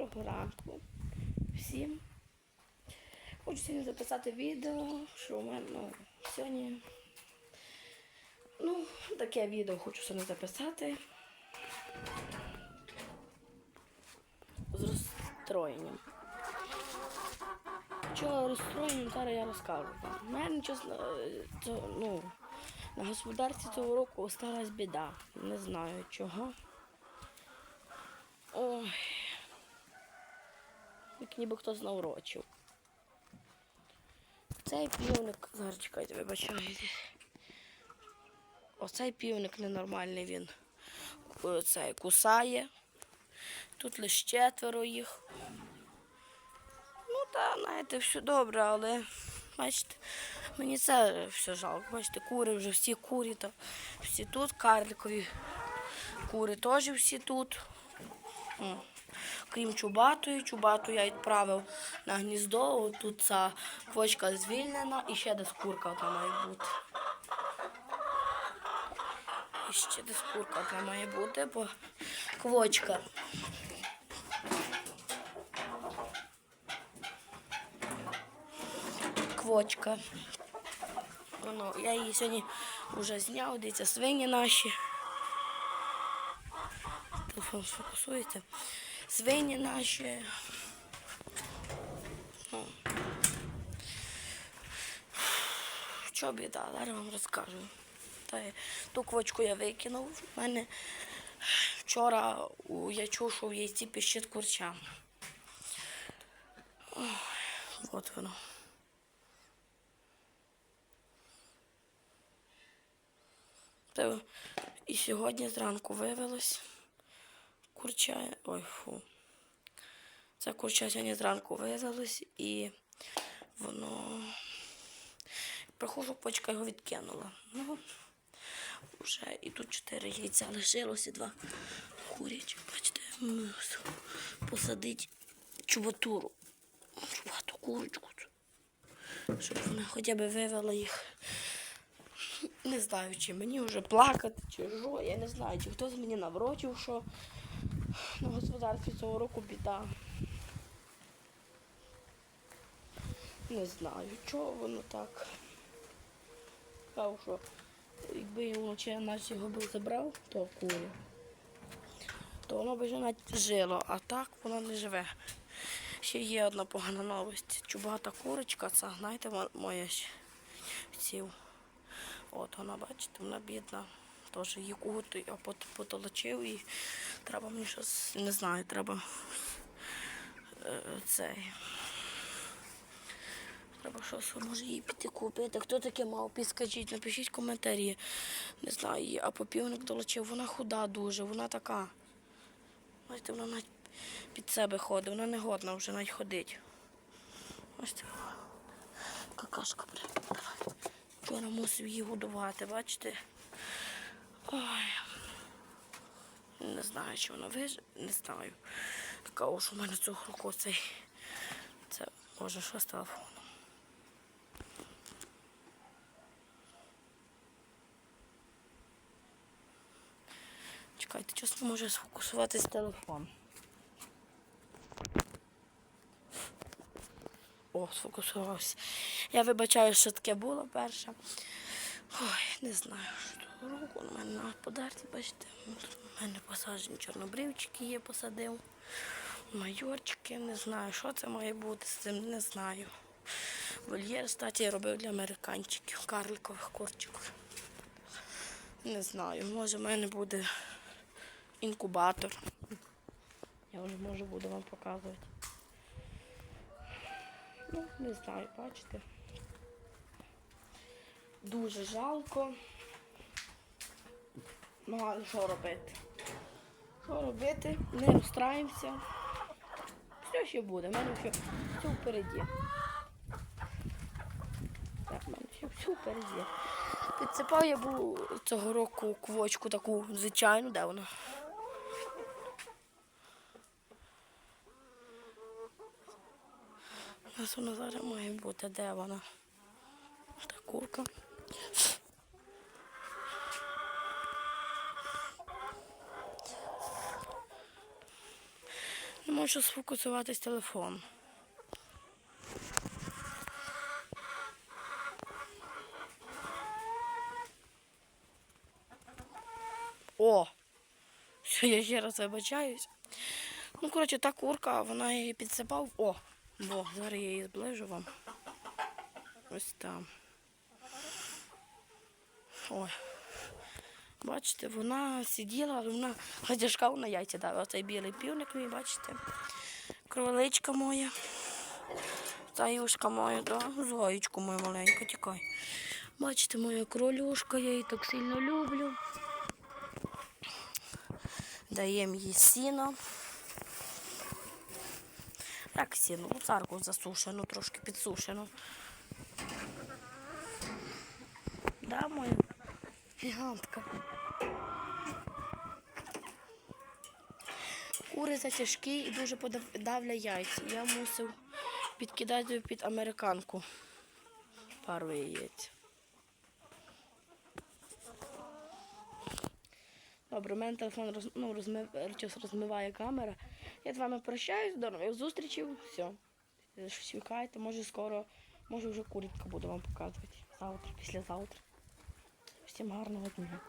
Доброго ранку всім. Хочу сьогодні записати відео, що у мене ну, сьогодні. Ну, таке відео хочу сьогодні записати. З розстроєнням. Чого розстроєнням, зараз я розкажу. У мене, чесно, це, ну, на господарстві цього року осталась біда. Не знаю чого. Ой. Як ніби хтось наврочив. Цей півник, зараз чекайте, вибачайте. Оцей півник ненормальний він. Е, Цей кусає. Тут лише четверо їх. Ну та, знаєте, все добре, але бачите, мені це все жалко. Бачите, кури вже всі курі, то всі тут, карликові кури теж всі тут. Крім Чубатої, Чубату я відправив на гніздо. Тут ця квочка звільнена і ще десь курка там має бути. І ще десь курка там має бути, бо квочка. Квочка. Воно, я її сьогодні вже зняв, дивіться, свині наші. Телефон сфокусується. Свині наші. Ну. Що біда, зараз вам розкажу. Та, ту квочку я викинув. У мене вчора у, я чув, що в яйці піщить курча. От воно. І сьогодні зранку вивелось курча. Ой, фу. Це курча сьогодні зранку вивелось і воно. Приходжу, почка його відкинула. Ну, вже і тут чотири яйця лишилось і два курячі. Бачите, посадити чубатуру. Чубату курочку. Щоб вона хоча б вивела їх. Не знаю, чи мені вже плакати, чи що, я не знаю, чи хтось мені наврочив, що на господарстві цього року біда. Не знаю, чого воно так. Кажу, що якби вночі нас його би забрав, то курю, то воно б вже навіть жило, а так воно не живе. Ще є одна погана новость. Чубата курочка, це, знаєте, мо- моя сів. От вона, бачите, вона бідна. Теж кугут я пот- потолочив і треба мені щось, не знаю, треба е, цей. Треба щось, може її піти купити. Хто таке мав, підскажіть, напишіть коментарі. Не знаю, її, а попівник долучив. Вона худа дуже, вона така. Бачите, вона навіть під себе ходить, вона не годна вже навіть ходить. Бачите, какашка прям. Давай. Вчора мусив її годувати, бачите? Ой. Не знаю, чи вона виживе, не знаю. Така ось у мене цього року цей. Це може що з телефоном. Чекайте, чесно може сфокусуватись телефон. О, сфокусувався. Я вибачаю, що таке було перше. Ой, не знаю, що того року у мене на господарстві, бачите, тут у мене посаджені чорнобривчики є, посадив. Майорчики, не знаю, що це має бути з цим, не знаю. Вольєр, кстати, я робив для американчиків, карликових курчиків. Не знаю, може в мене буде інкубатор. Я вже може буду вам показувати. Ну, не знаю, бачите. Дуже жалко. Ну, але що робити? Що робити? Не розстраємося. Все ще буде, в мене все, все впереді. Так, в мене все, все впереді. Підсипав я був цього року квочку таку звичайну, де вона? У нас вона зараз має бути, де вона? Та курка. Не можу сфокусуватись телефон. О! Що я ще раз вибачаюсь. Ну, коротше, та курка, вона її підсипав. О! Бо, зараз я її зближу вам. Ось там. Ой. Бачите, вона сиділа, вона гадяшка на яйця дала. Оцей білий півник мій, бачите. Кроличка моя. Та юшка моя, да? Зоєчку мою маленьку, тікай. Бачите, моя кролюшка, я її так сильно люблю. Даємо їй сіно. Як сіно? Луцарку засушену, трошки підсушену. Да, моя гігантка. Кури затяжкі і дуже подавля яйця. Я мусив підкидати під американку пару яєць. Добре, у мене телефон роз, ну, розмив, розмиває камера. Я з вами прощаюсь, до нових зустрічей. Все. Щось вікайте, може скоро, може вже курітка буду вам показувати. Завтра, післязавтра. Всім гарного дня.